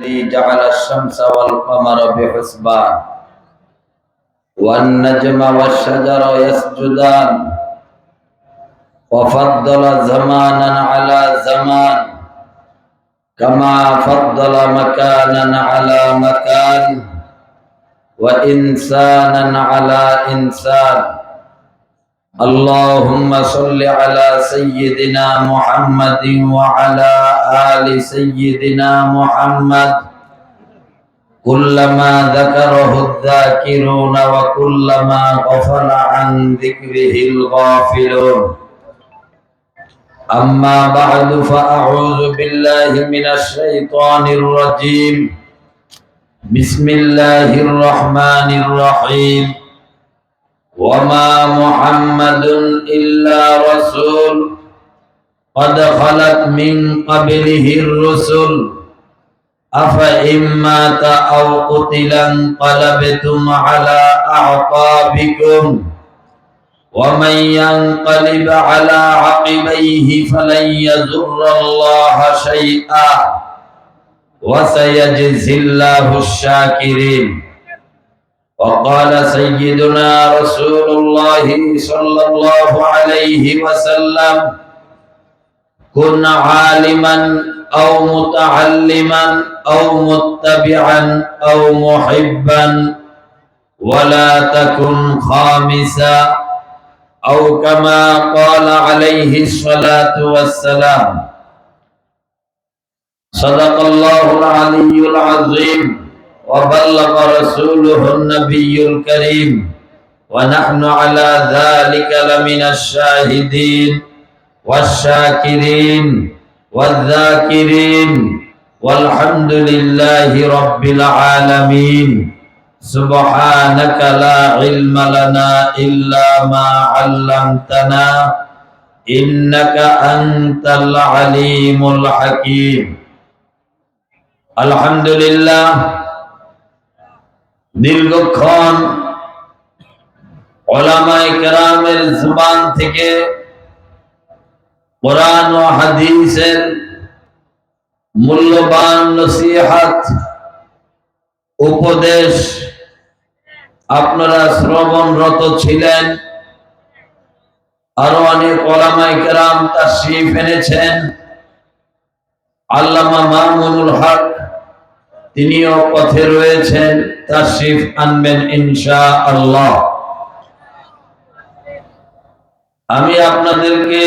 الذي جعل الشمس والقمر بحسبان والنجم والشجر يسجدان وفضل زمانا على زمان كما فضل مكانا على مكان وإنسانا على إنسان اللهم صل على سيدنا محمد وعلى آل سيدنا محمد كلما ذكره الذاكرون وكلما غفل عن ذكره الغافلون أما بعد فأعوذ بالله من الشيطان الرجيم بسم الله الرحمن الرحيم وما محمد إلا رسول قد خلت من قبله الرسل أفإن مات أو قتل انقلبتم على أعقابكم ومن ينقلب على عقبيه فلن يضر الله شيئا وسيجزي الله الشاكرين وقال سيدنا رسول الله صلى الله عليه وسلم كن عالما أو متعلما أو متبعا أو محبا ولا تكن خامسا أو كما قال عليه الصلاة والسلام. صدق الله العلي العظيم وبلغ رسوله النبي الكريم. ونحن على ذلك لمن الشاهدين. والشاكرين والذاكرين والحمد لله رب العالمين سبحانك لا علم لنا إلا ما علمتنا إنك أنت العليم الحكيم الحمد لله দীর্ঘক্ষণ ওলামাই কেরামের জুবান থেকে কোরআন ও হাদিসের মূল্যবান নসিহাত, উপদেশ, আপনারা শ্রবণরত ছিলেন। আরও অনেক ওলামাই কেরাম তাশরিফ এনেছেন। আল্লামা মামুনুল হক, তিনিও পথে রয়েছেন। তাশরিফ আনবেন ইনশা আল্লাহ আমি আপনাদেরকে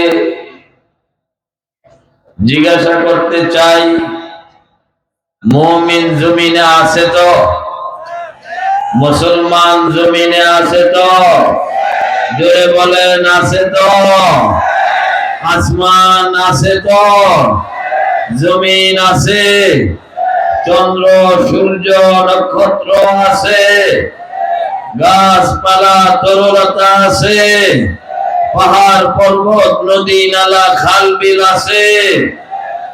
জিজ্ঞাসা করতে চাই, মমিন জমিনে আছে তো? মুসলমান জমিনে আছে তো? জোরে বলেন, আছে তো? আসমান আছে তো? জমিন আছে? চন্দ্র, সূর্য, নক্ষত্র আছে? গাছপালা, তরলতা আছে? পাহাড়, পর্বত, নদী, নালা, খাল, বিল আছে।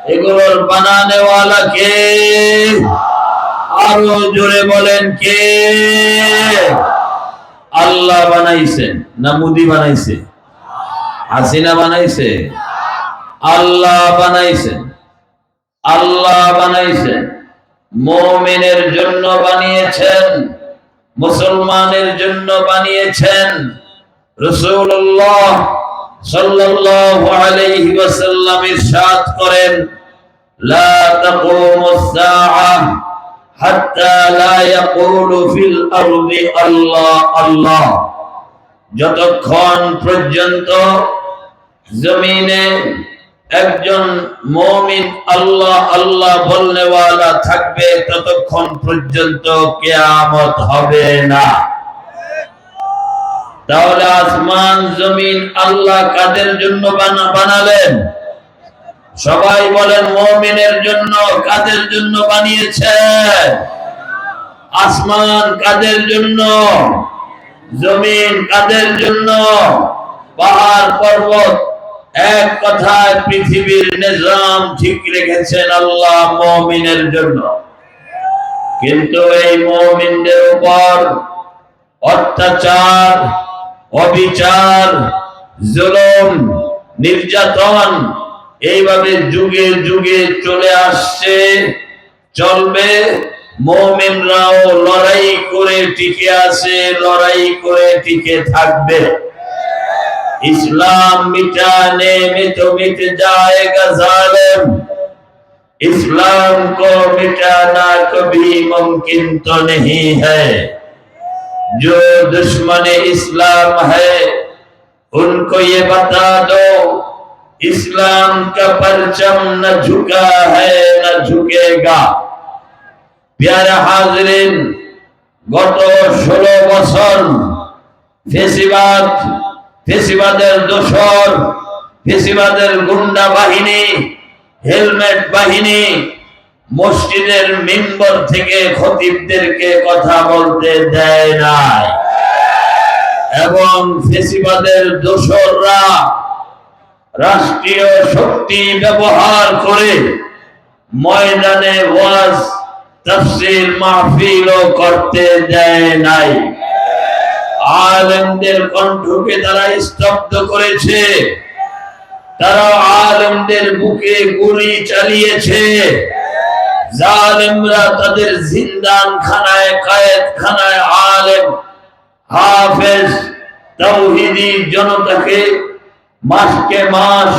এগুলোর বানানেওয়ালা কে? আরও জোরে বলেন কে? আল্লাহ বানাইছেন না মুদি বানাইছে? হাসিনা বানাইছে? আল্লাহ বানাইছেন। আল্লাহ বানাইছেন। মোমেনের জন্য বানিয়েছেন। মুসলমানের জন্য বানিয়েছেন। রসুল্লাহ সাল্লাল্লাহু আলাইহি ওয়াসাল্লাম ইরশাদ করেন, লা তাকুমুস সাআহ হাত্তা লা ইয়াকুলু ফিল আরদি আল্লাহ আল্লাহ। যতক্ষণ পর্যন্ত জমিনে একজন মমিন আল্লাহ আল্লাহ বলনেওয়ালা থাকবে, ততক্ষণ পর্যন্ত কেয়ামত হবে না। তাহলে আসমান, জমিন আল্লাহ কাদের জন্য বানালেন? সবাই বলেন, মমিনের জন্য কাদের জন্য বানিয়েছেন? আসমান কাদের জন্য? জমিন কাদের জন্য? পাহাড়, পর্বত, এক কথায় পৃথিবীর নিজাম ঠিক রেখেছেন আল্লাহ মমিনের জন্য। কিন্তু এই মমিনদের উপর অত্যাচার অবিচার জুলুম নির্যাতন এইভাবে যুগে যুগে চলে আসছে চলবে মমিনরাও লড়াই করে টিকে আছে লড়াই করে টিকে থাকবে इस्लाम मिटाने में तो मिट जाएगा जालिम इस्लाम को मिटाना कभी मुमकिन तो नहीं है जो दुश्मन इस्लाम है उनको ये बता दो इस्लाम का परचम न झुका है न झुकेगा प्यारे हाजरीन গত ষোলো বছর ফেসিবাদ ফেসিবাদের দোসর ফেসিবাদের গুন্ডা বাহিনী হেলমেট বাহিনী মসজিদের মেম্বর থেকে খতিবদেরকে কথা বলতে দেয় নাই। এবং ফেসিবাদের দোসররা রাষ্ট্রীয় শক্তি ব্যবহার করে ময়দানে ওয়াজ তফসিল মাহফিলও করতে দেয় নাই। আলেমদের কণ্ঠকে তারা স্তব্ধ করেছে। তারা আলেমদের বুকে গুলি চালিয়েছে। জালেমরা তাদের জিন্দান খানায় কায়েদ খানায় আলেম, হাফেজ, তৌহিদি জনতাকে মাসকে মাস,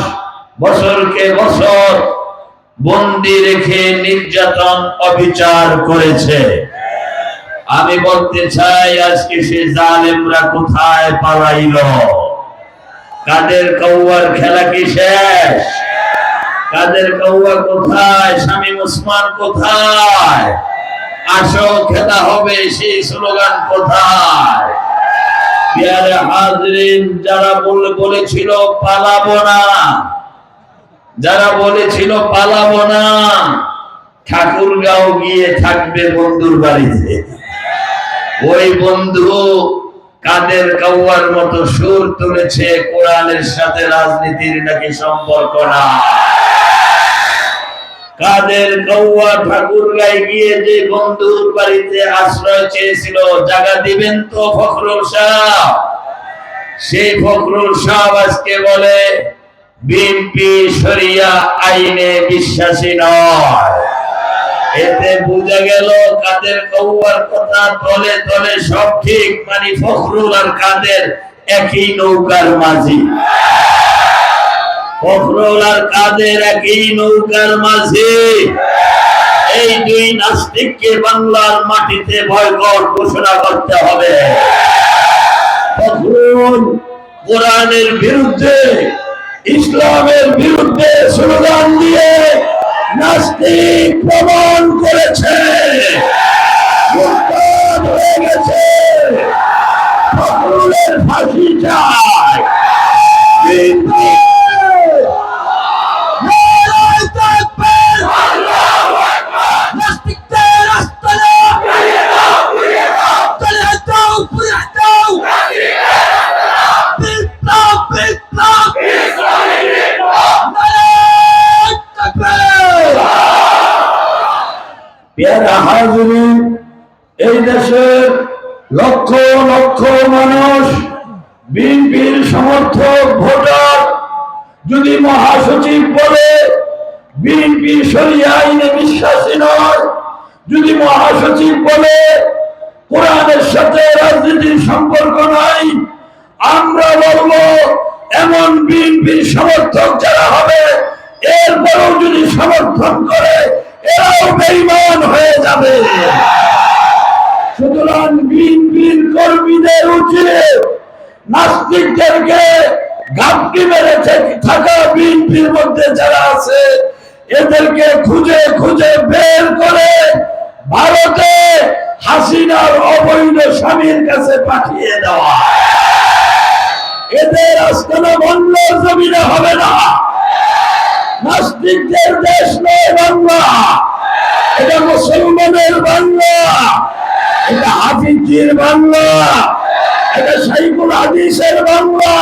বছরকে বছর বন্দি রেখে নির্যাতন অবিচার করেছে। আমি বলতে চাই, আজকে সে জালেমরা কোথায় পালাইল? কাদের কৌয়ার খেলা কি শেষ? কাদের কৌয়া কোথায়? স্বামী মুসমান কোথায়? আসো খেলা হবে, সেই স্লোগান কোথায়? পেয়ারে হাজরিন, যারা বলে, বলেছিল পালাবো না। যারা বলেছিল পালাবো না, ঠাকুরগাঁও গিয়ে থাকবে বন্ধুর বাড়িতে। ওই বন্ধু কাদের কাউয়ার মতো সুর তুলেছে কোরআনের সাথে রাজনীতির নাকি সম্পর্ক না কাদের কৌয়া ঠাকুর গিয়ে যে বন্ধুর বাড়িতে আশ্রয় চেয়েছিল, জায়গা দিবেন তো ফখরুল শাহ সেই ফখরুল শাহ আজকে বলে, বিএনপি শরিয়া আইনে বিশ্বাসী নয়। এতে বোঝা গেল কাদের কৌয়ার কথা, তলে তলে সব ঠিক মানে ফখরুল আর কাদের একই নৌকার মাঝি। ফখরুল আর কাদের একই নৌকার মাঝি। এই দুই নাস্তিককে বাংলার মাটিতে ভয়কর ঘোষণা করতে হবে। ফখরুল কোরআনের বিরুদ্ধে, ইসলামের বিরুদ্ধে স্লোগান দিয়ে নাস্তিক প্রমাণ করেছে। হয়ে গেছে। ফাঁসি চায় বিএনপি নারায় তাকবীর! নাস্তিকদের আস্তানা! চলে যাও, পুড়ে যাও! বিপ্লব, বিপ্লব! নারায় তাকবীর! পেয়ারা হাজরিন এই দেশের লক্ষ লক্ষ মানুষ বিএনপির সমর্থক ভোটার যদি মহাসচিব বলে বিএনপি সরিয়া আইনে বিশ্বাসী নয় যদি মহাসচিব বলে কোরআনের সাথে রাজনীতির সম্পর্ক নাই আমরা বলব এমন বিএনপির সমর্থক যারা হবে এরপরেও যদি সমর্থন করে এরাও বেইমান হয়ে যাবে সুতরাং বিএনপির কর্মীদের উচিত নাস্তিকদেরকে ঘাপটি মেরে থেকে- থাকা বিএনপির মধ্যে যারা আছে, এদেরকে খুঁজে খুঁজে বের করে ভারতে হাসিনার অবৈধ স্বামীর কাছে পাঠিয়ে দেওয়া। এদের আস্তানা বন্ধ জমিনে হবে না। নাস্তিকদের দেশ নয় বাংলা। এটা মুসলমানের বাংলা। এটা হাফিজির বাংলা। এটা সাইকুল হাদিসের বাংলা।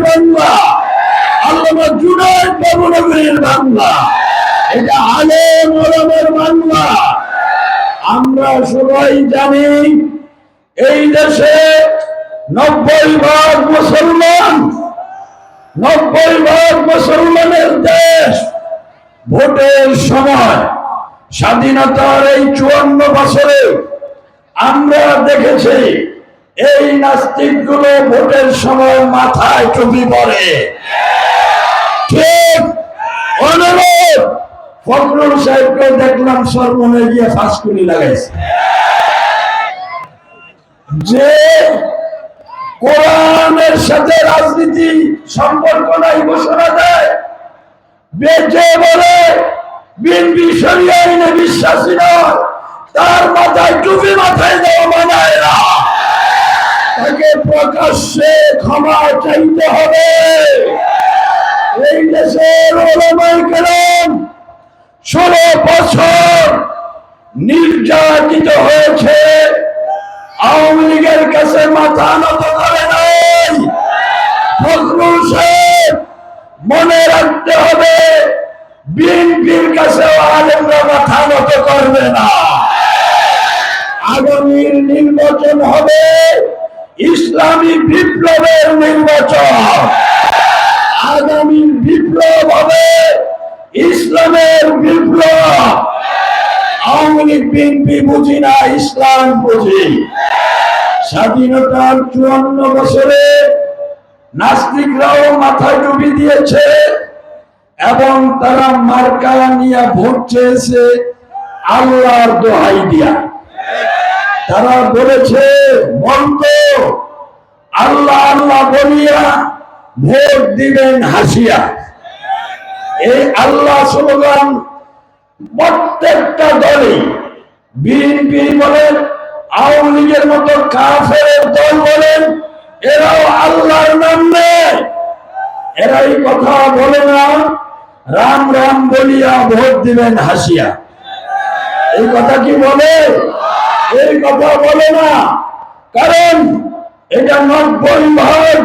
বাংলা। বাংলা। এটা আলেম বাংলা। আমরা সবাই জানি, এই দেশে নব্বই ভাগ মুসলমান, নব্বই ভাগ মুসলমানের দেশ ভোটের সময় স্বাধীনতার এই চুয়ান্ন বছরে আমরা দেখেছি এই নাস্তিকগুলো ভোটের সময় মাথায় টুপি পরে। ঠিক অনুরোধ, ফখরুল সাহেবকে দেখলাম সরমনে গিয়ে লাগাইছে। যে কোরআনের সাথে রাজনীতি সম্পর্ক নাই, ঘোষণা দেয়, বেঁচে বলে বিএনপি বিশ্বাসী নয়। তার মাথায় টুপি মাথায় দেওয়া মানায় না। তাকে প্রকাশ্যে ক্ষমা চাইতে হবে। এই দেশের ওলামাই ষোলো বছর নির্যাতিত হয়েছে। আওয়ামী লীগের কাছে মাথা নত করে নাই। ফখরুল সাহেব, মনে রাখতে হবে, বিএনপির কাছে আলেমরা মাথা নত করবে না। আগামীর নির্বাচন হবে ইসলামী বিপ্লবের নির্বাচন। আগামী বিপ্লব হবে ইসলামের বিপ্লব। আওয়ামী লীগ বুঝি না, ইসলাম বুঝি। স্বাধীনতার চুয়ান্ন বছরে নাস্তিকরাও মাথায় ডুবি দিয়েছে এবং তারা মার্কা নিয়ে ভোট চেয়েছে আল্লাহর দোহাই দিয়া। তারা বলেছে বলতো আল্লাহ আল্লাহ বলিয়া ভোট দিবেন হাসিয়া। এই আল্লাহ স্লোগান প্রত্যেকটা দলই বিএনপি বলেন, আওয়ামী লীগের মতো কাফের দল বলেন, এরাও আল্লাহর নাম। নেয় এরাই কথা বলে না, রাম রাম বলিয়া ভোট দিবেন হাসিয়া। এই কথা কি বলে? এই কথা বলে না। কারণ এটা নব্বই ভাগ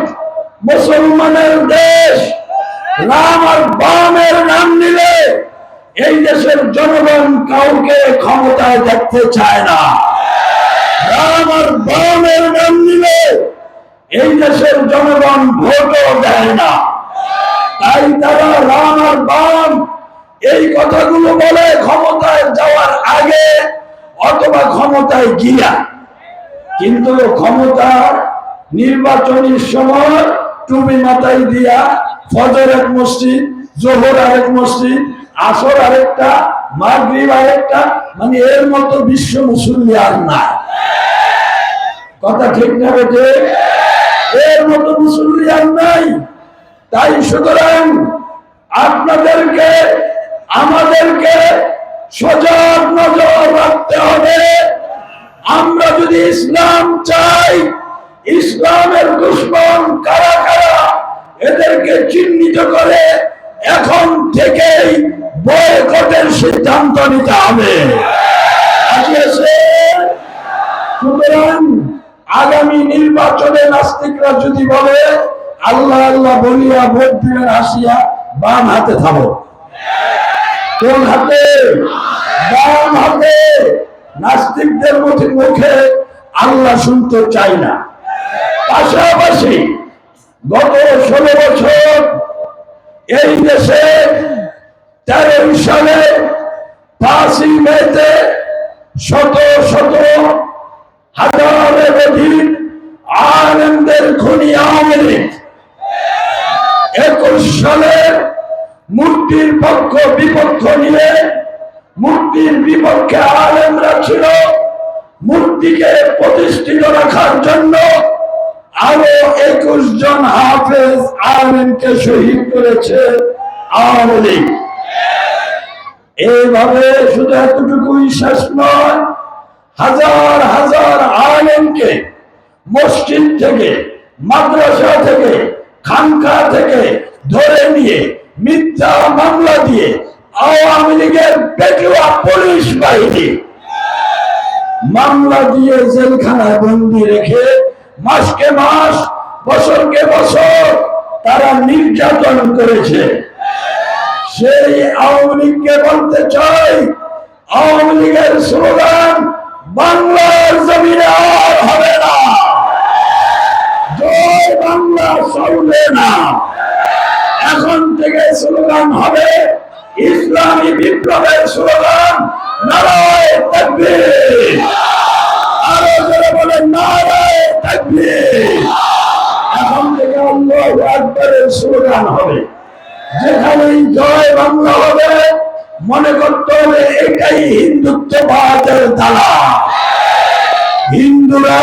মুসলমানের দেশ। রাম আর বামের নাম নিলে এই দেশের জনগণ কাউকে ক্ষমতায় দেখতে চায় না। রাম আর বামের নাম নিলে এই দেশের জনগণ ভোটও দেয় না। তাই তারা রাম আর বাম এই কথাগুলো বলে ক্ষমতায় যাওয়ার আগে অথবা ক্ষমতায় গিয়া। কিন্তু ক্ষমতা নির্বাচনের সময় টুপি মাথায় দিয়া ফজর এক মসজিদ, জোহর আরেক মসজিদ, আসর আরেকটা, মাগরিব আরেকটা মানে এর মতো বিশ্ব মুসল্লি আর না কথা ঠিক না বেটে এর মতো মুসল্লি আর নাই। তাই সুতরাং আপনাদেরকে আমাদেরকে সজাগ নজর রাখতে হবে। আমরা যদি ইসলাম চাই, ইসলামের দুশ্মন কারা কারা, এদেরকে চিহ্নিত করে এখন থেকেই বয়কটের সিদ্ধান্ত নিতে হবে। সুতরাং আগামী নির্বাচনে নাস্তিকরা যদি বলে, আল্লাহ আল্লাহ বলিয়া ভোট দিবেন আসিয়া বাম হাতে থামো। কোন হাতে? বাম হাতে? নাস্তিকদের মুখে মুখে আল্লাহ শুনতে চাই না। পাশাপাশি গত ষোলো বছর এই দেশে তেরো সালে পাঁচই মেতে শত শত হাজারের অধিক আনন্দের খনি আওয়ামী লীগ। একুশ সালে মূর্তির পক্ষ বিপক্ষ নিয়ে মূর্তির বিপক্ষে আলেমরা ছিল। মূর্তিকে প্রতিষ্ঠিত রাখার জন্য আরও একুশ জন হাফেজ আলেমকে শহীদ করেছে আওয়ামী এইভাবে শুধু এতটুকুই শেষ নয়, হাজার হাজার আলেমকে মসজিদ থেকে, মাদ্রাসা থেকে, খানকা থেকে ধরে নিয়ে মিথ্যা মামলা দিয়ে আওয়ামী লীগের পেটুয়া পুলিশ বাহিনী মামলা দিয়ে জেলখানায় বন্দি রেখে মাসকে মাস, বছরকে বছর তারা নির্যাতন করেছে। সেই আওয়ামী লীগকে বলতে চাই, আওয়ামী লীগের স্লোগান, বাংলার জমিনে আর হবে না। জয় বাংলা চলবে না। এখন থেকে স্লোগান হবে ইসলামী বিপ্লবের স্লোগান মনে করতে হবে এটাই হিন্দুত্ববাদের দ্বারা হিন্দুরা,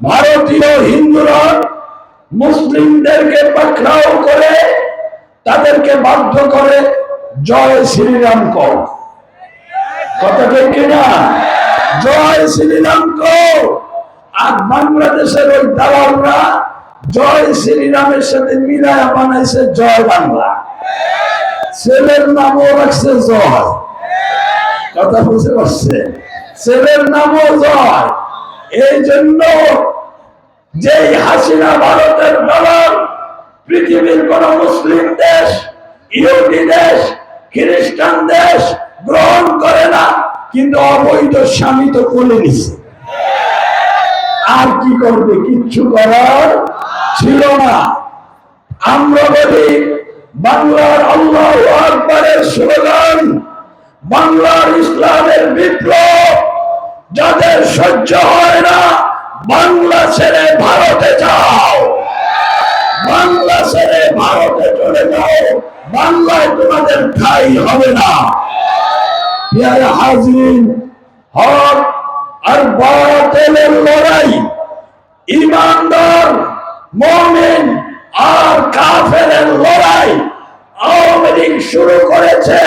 ভারতীয় হিন্দুরা, মুসলিমদেরকে পাকড়াও করে তাদেরকে বাধ্য করে জয় শ্রীরাম কথা ঠিক কিনা? জয় শ্রীরাম আর বাংলাদেশের ওই দালালরা জয় শ্রীরামের সাথে মিলায়া বানাইছে জয় বাংলা। ছেলের নামও রাখছে জয়। কথা বুঝতে পারছে? ছেলের নামও জয়। এই জন্য যেই হাসিনা ভারতের ডলার পৃথিবীর কোন মুসলিম দেশ, ইহুদি দেশ, খ্রিস্টান দেশ গ্রহণ করে না, কিন্তু অবৈধ স্বামী তো কোলে নিছে। আর কি করবে? কিচ্ছু করার ছিল না। আমরা বলি, বাংলার আল্লাহ আকবরের স্লোগান, বাংলার ইসলামের বিপ্লব যাদের সহ্য হয় না, বাংলা ছেড়ে ভারতে যাও বাংলা ছেড়ে ভারতে চলে যাও বাংলায় তোমাদের ঠাই হবে না। হাজরিন, হক আর বাতিলের লড়াই, ইমানদার, মমিন আর কাফেরের লড়াই আওয়ামী লীগ শুরু করেছে।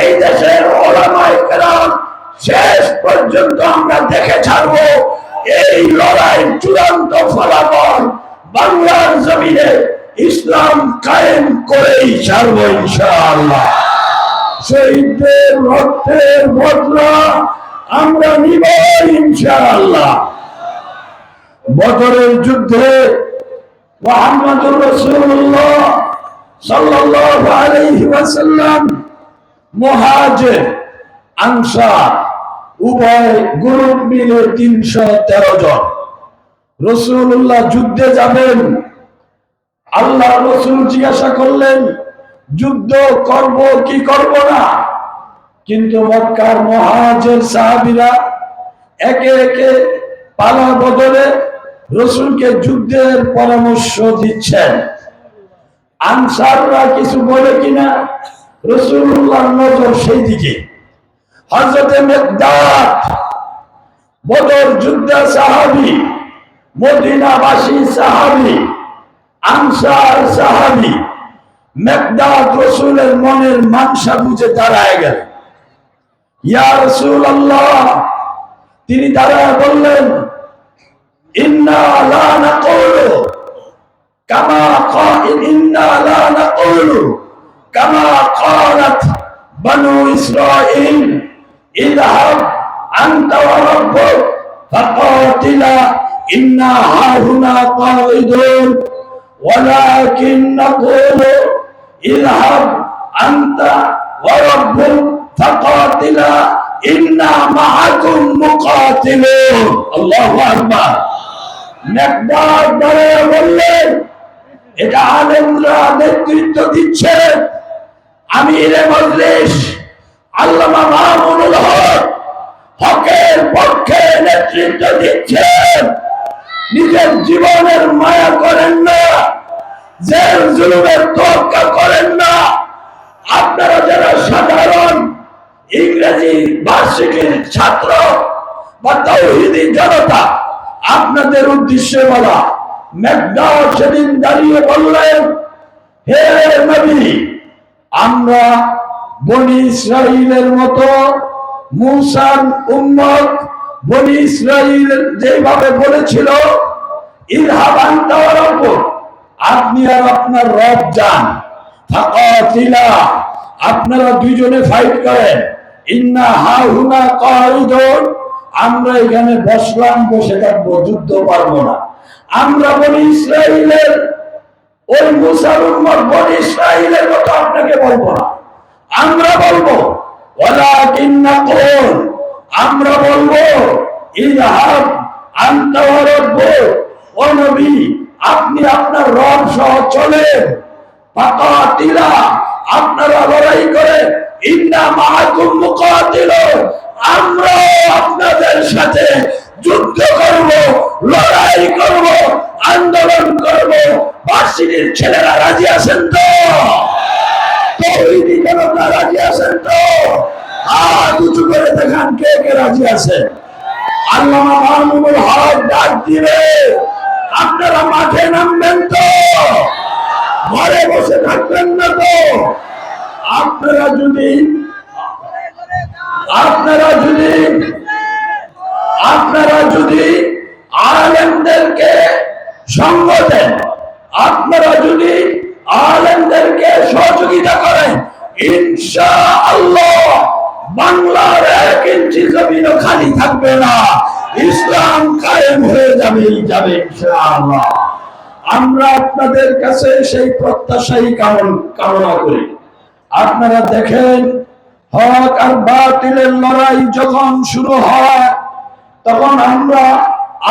এই দেশের ওলামায়ে কেরাম শেষ পর্যন্ত আমরা দেখে ছাড়বো এই লড়াই চূড়ান্ত ফলাফল বাংলার জমিনে। ইসলাম কায়েম করেই ছাড়বো ইনশাআল্লাহ। শহীদদের রক্তের বদলা আমরা নিব ইনশাআল্লাহ। বদরের যুদ্ধে মোহাম্মদুর রাসূলুল্লাহ সাল্লাল্লাহু আলাইহি ওয়াসাল্লাম, মুহাজির আনসার, উভয় গ্রুপ মিলে তিনশো তেরো জন। রসুল্লাহ যুদ্ধে যাবেন আল্লাহ রসুল জিজ্ঞাসা করলেন, যুদ্ধ করব কি করব না? কিন্তু মক্কার মহাজের সাহাবিরা একে একে পালা বদলে রসুলকে যুদ্ধের পরামর্শ দিচ্ছেন। আনসাররা কিছু বলে কিনা রসুল্লাহ নজর সেই দিকে। হজরতে মেকদাত বদর যুদ্ধ সাহাবি মদিনাবাসী সাহাবি আনসার সাহাবি মেকদাদ রসুলের মনের মানসা বুঝে দাঁড়ায় গেল ইয়া রসুল আল্লাহ তিনি দাঁড়ায় বললেন, ইন্না ولكن نقول اذهب أنت وربك فقاتلا إنا معكم مقاتلون الله أكبر মেকদার দাঁড়িয়ে বললেন এটা আলেমরা নেতৃত্ব দিচ্ছেন আমিরে মজলিস আল্লামা মাহমুদুল হক হকের পক্ষে নেতৃত্ব দিচ্ছেন নিজের জীবনের মায়া করেন না। জেল, জুলুমের তোয়াক্কা করেন না। আপনারা যারা সাধারণ ইংরেজি বার্ষিকীর ছাত্র বা তৌহিদি জনতা, আপনাদের উদ্দেশ্যে বলা মেঘদাও সেদিন দাঁড়িয়ে বললেন, হে নবী, আমরা বনি ইসরাইলের মতো মুসার উম্মত বনি ইসরাইল যেভাবে বলেছিল ইরহাবান দেওয়ার আপনি আর আপনার রব যান। ফাকাতিলা, আপনারা দুইজনে ফাইট করেন। ইন্না হাহুনা কাইদুন আমরা এখানে বসলাম, বসে থাকব, যুদ্ধ পারব না। আমরা বনি ইসরাইলের, ওই মুসার উম্মত বনি ইসরাইলের মতো আপনাকে বলব না। আমরা বলব ওয়ালাকিন নাকুল আমরা বলব আপনি আপনার রব সহ চলেন। আপনারা লড়াই করে, ইন্না মাহাকুম মুকাতিল আমরা আপনাদের সাথে যুদ্ধ করব, লড়াই করব, আন্দোলন করব। বার্ষিকীর ছেলেরা রাজি আছেন তো? তৌহিদি জনতা রাজি আছেন তো? হাত উঁচু করে দেখান কে কে রাজি আছে। আল্লামা ডাক দিবে। আপনারা মাঠে নামবেন তো। ঘরে বসে থাকবেন না তো। আপনারা যদি আপনারা যদি আপনারা যদি আলেমদেরকে সঙ্গ দেন, আপনারা যদি আলেমদেরকে সহযোগিতা করেন ইনশা আল্লাহ বাংলার এক ইঞ্চি জমিনও খালি থাকবে না। ইসলাম কায়েম হয়ে যাবে যাবে আমরা আপনাদের কাছে সেই প্রত্যাশাই কামন কামনা করি। আপনারা দেখেন, হক আর বাতিলের লড়াই যখন শুরু হয়, তখন আমরা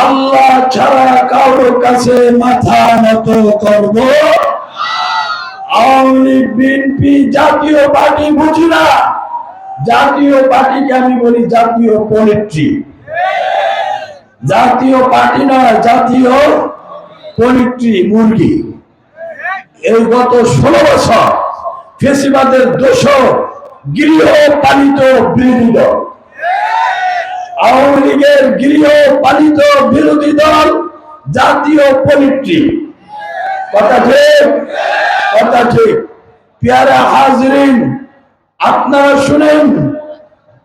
আল্লাহ ছাড়া কারোর কাছে মাথা নত করব আওয়ামী লীগ বিএনপি জাতীয় পার্টি বুঝি না। জাতীয় পার্টিকে আমি বলি জাতীয় পোলিট্রি জাতীয় পার্টি নয়, জাতীয় পোলিট্রি মুরগি। এই গত ষোলো বছর ফেসিবাদের দোষ গৃহ পালিত বিরোধী দল। আওয়ামী লীগের গৃহ পালিত বিরোধী দল জাতীয় পোলিট্রি কথা ঠিক? কথা ঠিক। পেয়ারা হাজরিন আপনারা শুনেন,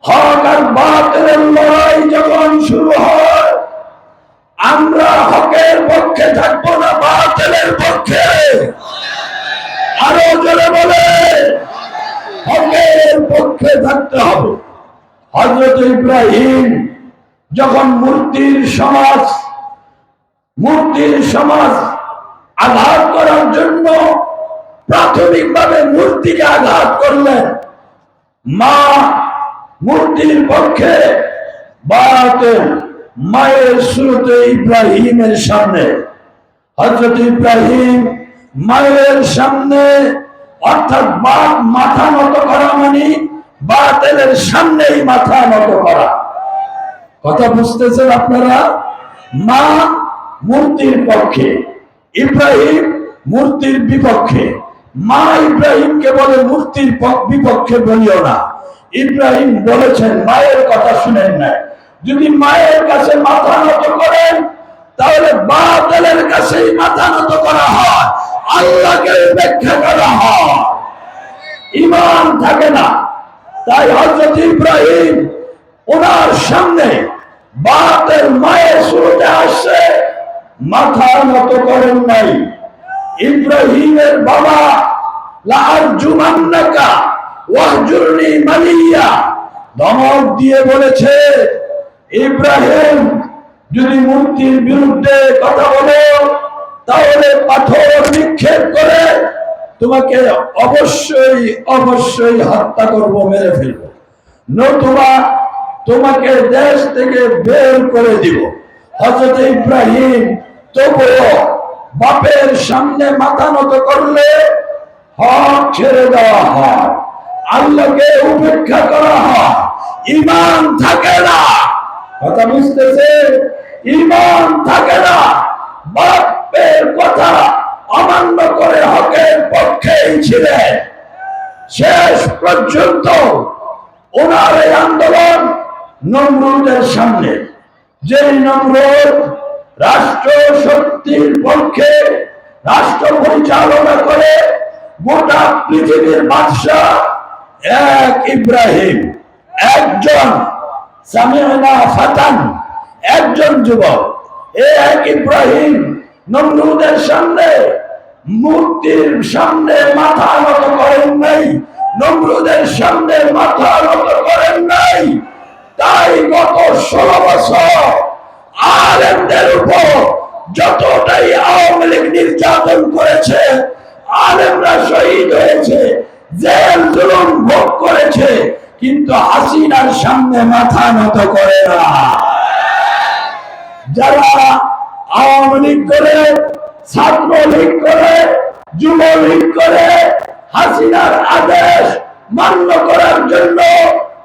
হক আর বাতিলের লড়াই যখন শুরু হয়, আমরা হকের পক্ষে থাকব না, বাতিলের পক্ষে। আরও জোরে বলে, হকের পক্ষে থাকতে হবে। হজরত ইব্রাহিম যখন মূর্তির সমাজ মূর্তির সমাজ আঘাত করার জন্য প্রাথমিকভাবে মূর্তিকে আঘাত করলেন মা মূর্তির পক্ষে মায়ের শুরুতে ইব্রাহিমের সামনে। হজরত ইব্রাহিম মায়ের সামনে, অর্থাৎ বাপ মাথা নত করা মানে বাতেলের সামনেই মাথা নত করা। কথা বুঝতেছেন আপনারা? মা মূর্তির পক্ষে, ইব্রাহিম মূর্তির বিপক্ষে। মা ইব্রাহিমকে বলে মূর্তির বিপক্ষে বলিও না। ইব্রাহিম বলেছেন, মায়ের কথা শুনেন না। যদি মায়ের কাছে মাথা নত করেন, তাহলে বাদলের কাছেই মাথা নত করা হয়। আল্লাহকে উপেক্ষা করা হয়। ইমান থাকে না। তাই হজরত ইব্রাহিম ওনার সামনে বাতের মায়ের শুরুতে আসছে, মাথা নত করেন নাই। ইব্রাহিমের বাবা লার জুমান্নাকা ওয়াহজুরনি মালিয়া ধমক দিয়ে বলেছে, ইব্রাহিম, যদি মূর্তির বিরুদ্ধে কথা বলো, তাহলে পাথর নিক্ষেপ করে তোমাকে অবশ্যই অবশ্যই হত্যা করব, মেরে ফেলব। নতুবা তোমাকে দেশ থেকে বের করে দিব। হজরত ইব্রাহিম, তবুও বাপের সামনে মাথা নত করলে হক ছেড়ে দেওয়া হয়। আল্লাহকে উপেক্ষা করা হয়। ইমান থাকে না। কথা বুঝতেছে ইমান থাকে না। বাপের কথা অমান্য করে হকের পক্ষেই ছিলেন। শেষ পর্যন্ত ওনার এই আন্দোলন নমরুদের সামনে। যেই নমরুদ রাষ্ট্র শক্তির পক্ষে রাষ্ট্র পরিচালনা করে গোটা পৃথিবীর বাদশাহ এক ইব্রাহিম, একজন ফাতান, একজন যুবক। এ এক ইব্রাহিম নমরুদের সামনে, মূর্তির সামনে মাথা নত করেন নাই, নমরুদের সামনে মাথা নত করেন নাই। তাই গত ষোলো বছর আলেমদের উপর যতটাই আওয়ামী লীগ নির্যাতন করেছে, আলেমরা শহীদ হয়েছে, জেল জুলুম ভোগ করেছে, কিন্তু হাসিনার সামনে মাথা নত করে না। যারা আওয়ামী লীগ করে করে যুব লীগ করে, হাসিনার আদেশ মান্য করার জন্য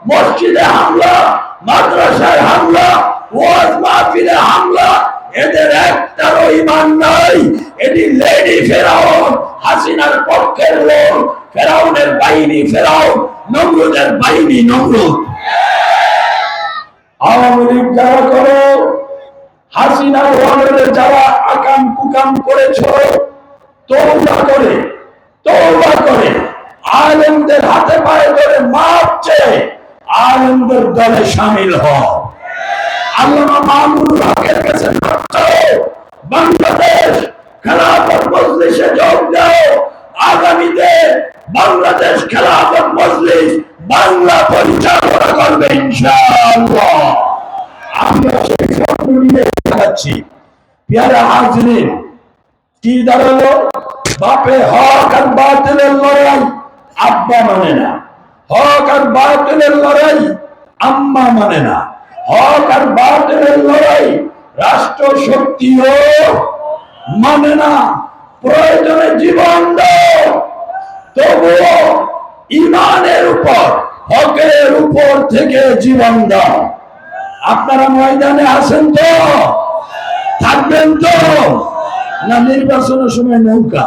মসজিদে হামলা, মাদ্রাসায় হামলা ওয়াজ মাহফিলে হামলা, এদের একটারও ইমান নাই। এটি লেডি ফেরাউন, হাসিনার পক্ষের লোক, ফেরাউনের বাহিনী ফেরাউন, নমরুদের বাহিনী নমরুদ। আওয়ামী লীগ যারা করো হাসিনার ওয়ার্ডে যারা আকাম কুকাম করেছ তৌবা করে তৌবা করে। আলেমদের হাতে পায়ে ধরে মাপ চেয়ে আলেমদের দলে সামিল হও। আল্লামা মামুনুল হকের কাছে মাপ চাও। বাংলাদেশ খেলাফত মজলিসে যোগ দাও। আগামীতে বাংলাদেশ খেলাফত মজলিস বাংলা পরিচালনা করবে ইনশাআল্লাহ। আমরা সেই স্বপ্ন নিয়ে দেখাচ্ছি। কি দাঁড়াল? বাপে হক আর বাতিলের লড়াই আব্বা মানে না। হক আর বাতিলের লড়াই আম্মা মানে না। হক আর বাতিলের লড়াই রাষ্ট্র শক্তিও মানে না। প্রয়োজনে জীবন দাও। তবুও ইমানের উপর, হকের উপর থেকে জীবন দাও। আপনারা ময়দানে আসেন তো? থাকবেন তো? না নির্বাচনের সময় নৌকা?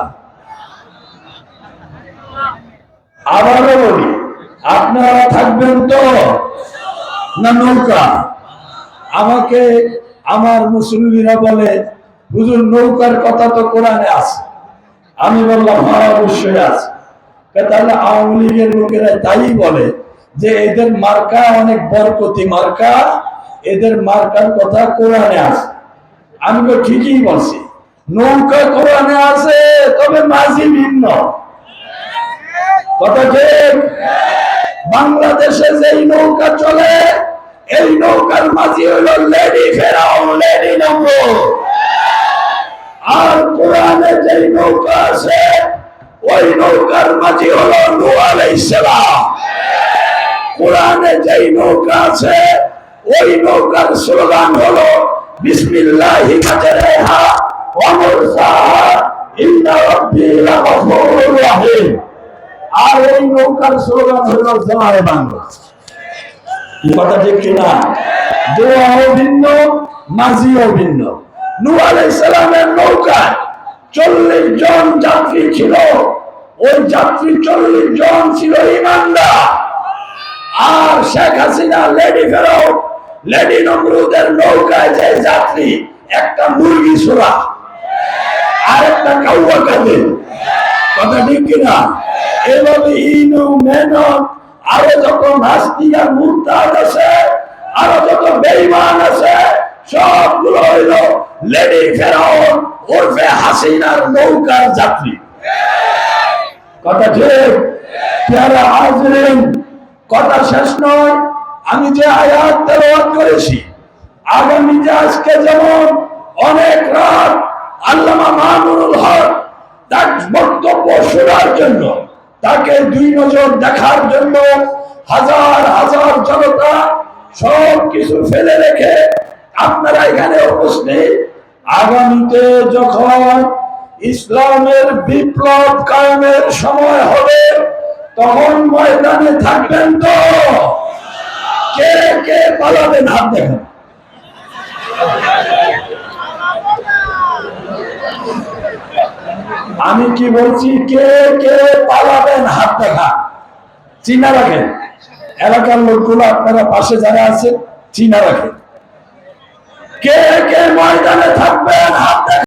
আবারও বলি, আপনারা থাকবেন তো? না নৌকা? আমাকে আমার মুসলিমরা বলে, হুজুর, নৌকার কথা তো কোরআনে আছে। আমি বললাম হ্যাঁ অবশ্যই আছে। তাহলে আওয়ামী লীগের লোকেরা তাই বলে যে, এদের মার্কা অনেক বরকতি, মার্কা, এদের মার্কার কথা কোরআনে আছে। আমি তো ঠিকই বলছি, নৌকা কোরআনে আছে, তবে মাঝি ভিন্ন। কথা ঠিক? বাংলাদেশে যেই নৌকা চলে এই নৌকার মাঝি হলো লেডি ফেরাও, লেডি নম্বর আর কোরআনে যেই নৌকা আছে, ওই নৌকার মাঝি হলো নূহ আলাইহিস সালাম। কোরআনে যেই নৌকা আছে, ওই নৌকার স্লোগান হলো, বিসমিল্লাহি মাজরেহা ওয়া মুরসাহা, ইন্না রাব্বি লাগফুরুর রহিম। আর এই নৌকার স্লোগান হলো জয় বাংলা কথা ঠিক কিনা? দোয়াও ভিন্ন মাঝিও ভিন্ন। নূহ আলাইহিস নৌকায় চল্লিশ জন যাত্রী ছিল। ওই যাত্রী চল্লিশ জন ছিল ইমানদার। আর শেখ হাসিনা, লেডি ফেরাও লেডি নমরুদের নৌকায় যে যাত্রী, একটা মুরগি ছোড়া আর একটা কাউয়া কাঁদে কথা ঠিক কিনা? এভাবে ইনু মেনন আরও যত নাস্তিক আর মুরতাদ আছে, আরও যত বেঈমান আছে, সবগুলো হইল লেডি ফেরাউন ওরফে হাসিনার নৌকার যাত্রী। কথা ঠিক? পেয়ারা হাজরিন, কথা শেষ নয়, আমি যে আয়াত তেলাওয়াত করেছি আগামীতে আজকে যেমন অনেক রাত আল্লামা মামুনুল হক তার বক্তব্য শোনার জন্য তাকে দুই নজর দেখার জন্য হাজার হাজার জনতা সব কিছু ফেলে রেখে আপনারা এখানে উপস্থিত। আগামীতে যখন ইসলামের বিপ্লব কায়েমের সময় হবে, তখন ময়দানে থাকবেন তো? কে কে পালাবেন হাত দেখেন। আমি কি বলছি, কে কে পালাবেন হাত দেখা? চিনা রাখেন। এলাকার লোকগুলো আপনারা পাশে যারা আছে চিনা রাখেন। কে কে ময়দানে থাকবেন হাত